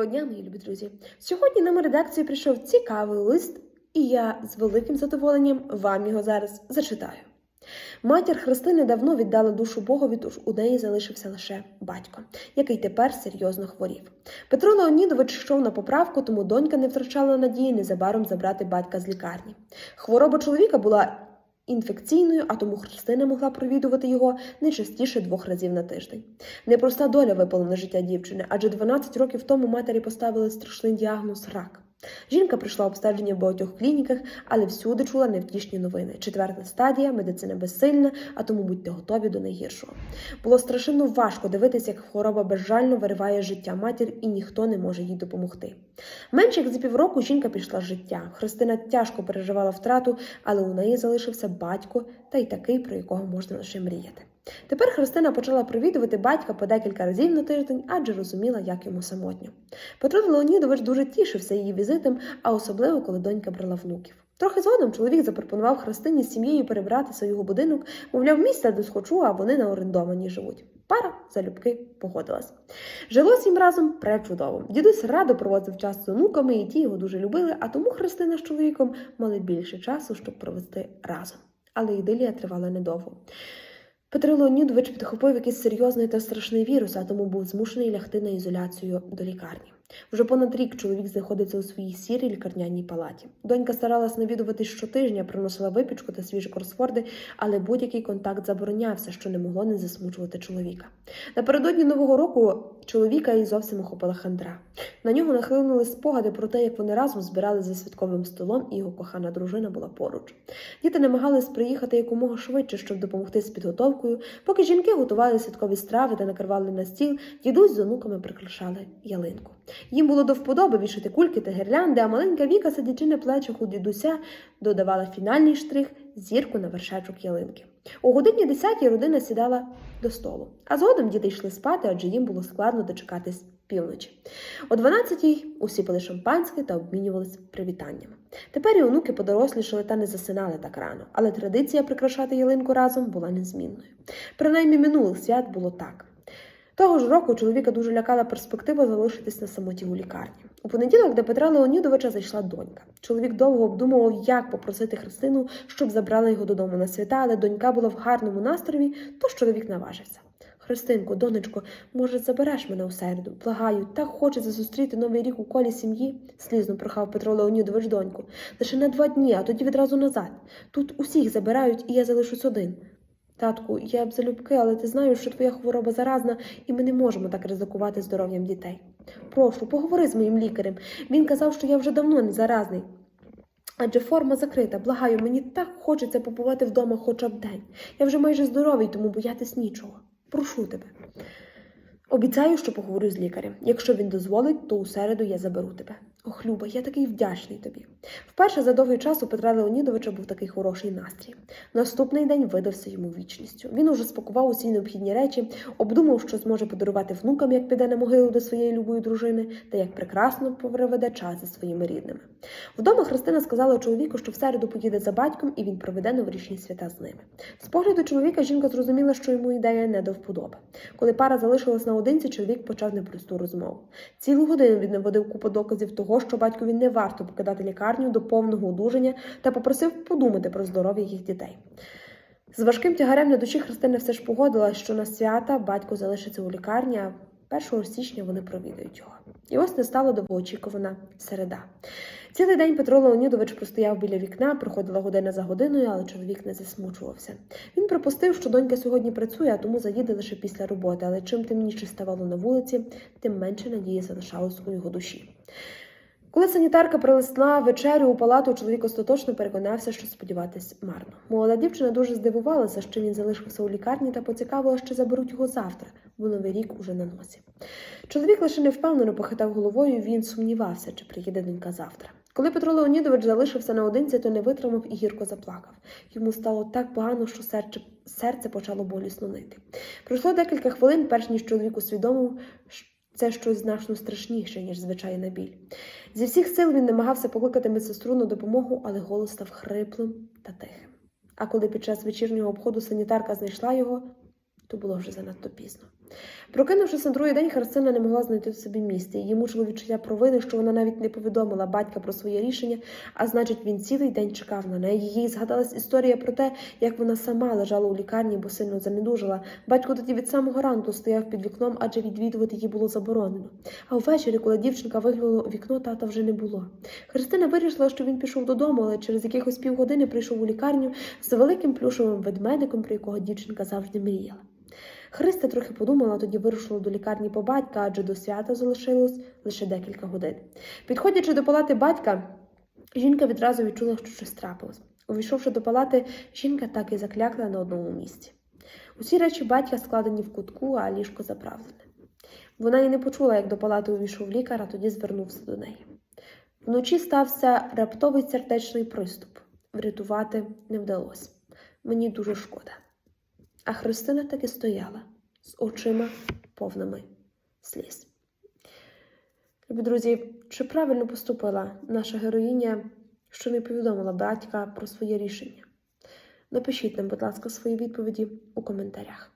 Доброго дня, мої любі друзі. Сьогодні нам у редакцію прийшов цікавий лист, і я з великим задоволенням вам його зараз зачитаю. Матір Христини давно віддала душу Богові, тож у неї залишився лише батько, який тепер серйозно хворів. Петро Леонідович йшов на поправку, тому донька не втрачала надії незабаром забрати батька з лікарні. Хвороба чоловіка була інфекційною, а тому Христина могла провідувати його не частіше двох разів на тиждень. Непроста доля випала на життя дівчини, адже 12 років тому матері поставили страшний діагноз рак. Жінка пройшла обстеження в багатьох клініках, але всюди чула невтішні новини. Четверта стадія, медицина безсильна, а тому будьте готові до найгіршого. Було страшенно важко дивитися, як хвороба безжально вириває життя матір, і ніхто не може їй допомогти. Менше як за півроку жінка пішла з життя. Христина тяжко переживала втрату, але у неї залишився батько та й такий, про якого можна лише мріяти. Тепер Христина почала провідувати батька по декілька разів на тиждень, адже розуміла, як йому самотньо. Петро Леонідович дуже тішився її візитом, а особливо, коли донька брала внуків. Трохи згодом чоловік запропонував Христині з сім'єю перебратися у його будинок, мовляв, місця де схочу, а вони на орендованій живуть. Пара залюбки погодилась. Жилось їм разом пречудово. Дідусь радо проводив час з онуками, і ті його дуже любили, а тому Христина з чоловіком мали більше часу, щоб провести разом. Але ідилія тривала недовго. Петро Леонідович підхопив якийсь серйозний та страшний вірус, а тому був змушений лягти на ізоляцію до лікарні. Вже понад рік чоловік знаходиться у своїй сірій лікарняній палаті. Донька старалась навідуватись щотижня, приносила випічку та свіжі кросфорди, але будь-який контакт заборонявся, що не могло не засмучувати чоловіка. Напередодні нового року чоловіка і зовсім охопила хандра. На нього нахлинули спогади про те, як вони разом збирали за святковим столом, і його кохана дружина була поруч. Діти намагались приїхати якомога швидше, щоб допомогти з підготовкою. Поки жінки готували святкові страви та накривали на стіл, дідусь з онуками прикрашали ялинку. Їм було до вподоби вішати кульки та гірлянди, а маленька Віка, сидячи на плечах у дідуся, додавала фінальний штрих зірку на вершечок ялинки. У годині десятій родина сідала до столу, а згодом діти йшли спати, адже їм було складно дочекатись півночі. О 12-й усі пили шампанське та обмінювалися привітаннями. Тепер і онуки подорослішали та не засинали так рано, але традиція прикрашати ялинку разом була незмінною. Принаймні минулих свят було так. Того ж року чоловіка дуже лякала перспектива залишитись на самоті у лікарні. У понеділок до Петра Леонідовича зайшла донька. Чоловік довго обдумував, як попросити Христину, щоб забрала його додому на свята, але донька була в гарному настрові, тож чоловік наважився. Христинко, донечко, може, забереш мене у середу? Благаю, так хочеться зустріти новий рік у колі сім'ї, слізно прохав Петро Леонідович доньку. Лише на два дні, а тоді відразу назад. Тут усіх забирають, і я залишусь один. Татку, я б залюбки, але ти знаєш, що твоя хвороба заразна, і ми не можемо так ризикувати здоров'ям дітей. Прошу, поговори з моїм лікарем. Він казав, що я вже давно не заразний. Адже форма закрита, благаю, мені так хочеться побувати вдома хоча б день. Я вже майже здоровий, тому боятись нічого. Прошу тебе. Обіцяю, що поговорю з лікарем. Якщо він дозволить, то у середу я заберу тебе. Ох, Люба, я такий вдячний тобі. Вперше за довгий час у Петра Леонідовича був такий хороший настрій. Наступний день видався йому вічністю. Він уже спакував усі необхідні речі, обдумав, що зможе подарувати внукам, як піде на могилу до своєї любої дружини, та як прекрасно проведе час зі своїми рідними. Вдома Христина сказала чоловіку, що в середу поїде за батьком, і він проведе новорічні свята з ними. З погляду чоловіка жінка зрозуміла, що йому ідея не до вподоби. Коли пара залишилась наодинці, чоловік почав непросту розмову. Цілу годину він наводив купу доказів того, що батькові не варто покидати лікарню до повного одужання та попросив подумати про здоров'я їх дітей. З важким тягарем на душі Христина все ж погодила, що на свята батько залишиться у лікарні, а 1 січня вони провідають його. І ось не стало довгоочікувана середа. Цілий день Петро Леонідович простояв біля вікна, проходила година за годиною, але чоловік не засмучувався. Він припустив, що донька сьогодні працює, а тому заїде лише після роботи, але чим темніше ставало на вулиці, тим менше надії залишалось у його душі. Коли санітарка принесла вечерю у палату, чоловік остаточно переконався, що сподіватись марно. Молода дівчина дуже здивувалася, що він залишився у лікарні та поцікавила, що заберуть його завтра, бо новий рік уже на носі. Чоловік лише невпевнено похитав головою, він сумнівався, чи приїде донька завтра. Коли Петро Леонідович залишився наодинці, то не витримав і гірко заплакав. Йому стало так погано, що серце, серце почало болісно нити. Пройшло декілька хвилин, перш ніж чоловік усвідомив, це щось значно страшніше, ніж звичайна біль. Зі всіх сил він намагався покликати медсестру на допомогу, але голос став хриплим та тихим. А коли під час вечірнього обходу санітарка знайшла його, то було вже занадто пізно. Прокинувшись на другий день, Христина не могла знайти собі місця. Її мучило відчуття провини, що вона навіть не повідомила батька про своє рішення, а значить, він цілий день чекав на неї. Їй згадалась історія про те, як вона сама лежала у лікарні, бо сильно занедужила. Батько тоді від самого ранку стояв під вікном, адже відвідувати її було заборонено. А ввечері, коли дівчинка виглянула у вікно, тата вже не було. Христина вирішила, що він пішов додому, але через якихось півгодини прийшов у лікарню з великим плюшовим ведмедиком, про якого дівчинка завжди мріяла. Христа трохи подумала, тоді вирушила до лікарні по батька, адже до свята залишилось лише декілька годин. Підходячи до палати батька, жінка відразу відчула, що щось трапилось. Увійшовши до палати, жінка так і заклякла на одному місці. Усі речі батька складені в кутку, а ліжко заправлене. Вона й не почула, як до палати увійшов лікар, а тоді звернувся до неї. Вночі стався раптовий сердечний приступ. Врятувати не вдалося. Мені дуже шкода. А Христина таки стояла з очима повними сліз. Любі друзі, чи правильно поступила наша героїня, що не повідомила батька про своє рішення? Напишіть нам, будь ласка, свої відповіді у коментарях.